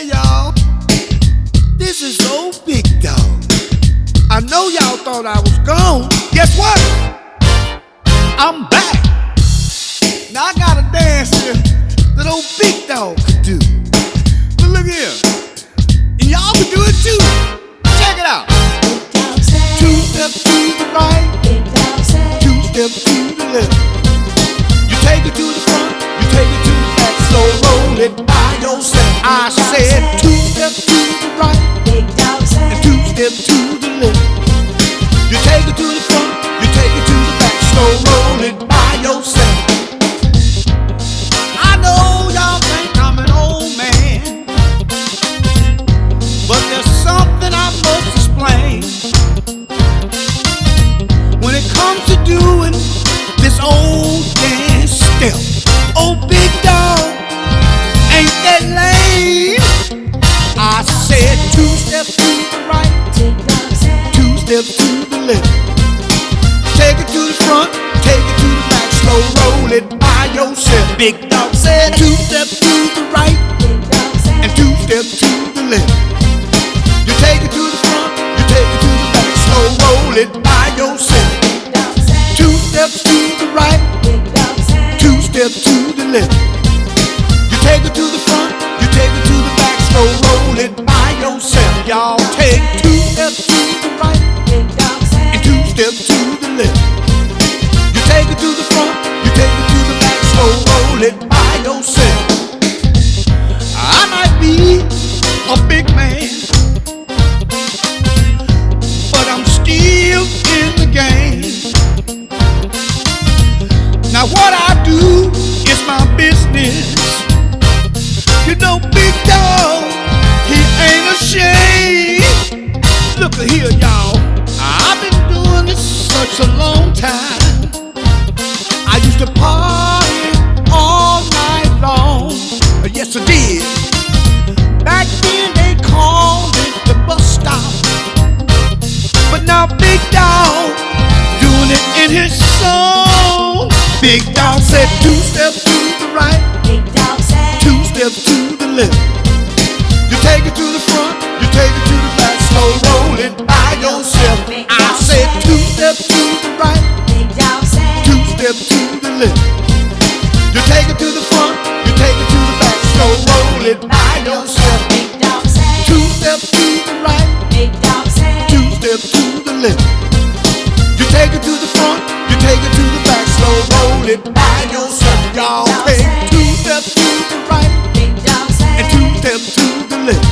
Hey y'all, this is old Big Dog. I know y'all thought I was gone. Guess what? I'm back. Now I got a dance here that old Big Dog could do. But look here, and y'all can do it too. Check it out. Two steps to the right, two steps to the left. You take it to the front, you take it to the back, slow roll it by yourself. I said two steps to the right and two steps to the left. You take it to the front, you take it to the back, slow roll it by yourself. I know y'all think I'm an old man, but there's something I must explain. When it comes to doing this old two steps to the left. Take it to the front, take it to the back, slow roll it by yourself. Big dog said two steps to the right and two steps to the left. You take it to the front, you take it to the back, slow roll it by yourself. Two steps to the right, two steps to the left. You take it to the front, you take it to the back, slow roll it by yourself. Y'all take two steps it by yourself. I might be a big man, but I'm still in the game. Now what I Big Dog said two steps to the right, Big dog said two steps to the left. You take it to the front, you take it to the back, slow roll it by yourself. I said two steps to the right, Big dog said two steps to the left. You take it to the front, you take it to the back, slow roll it by yourself. Two steps to the right, two steps to the left. You take it to the front, you take it to the back, slow roll it by yourself. Y'all take two steps to the right and two steps to the left.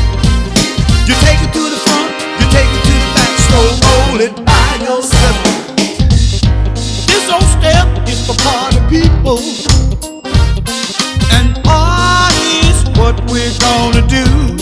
You take it to the front, you take it to the back, slow roll it by yourself. This old step is for party people, and party's what we're gonna do.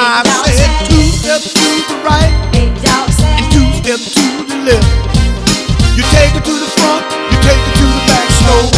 I said two steps to the right and two steps to the left. You take it to the front, you take it to the back. slow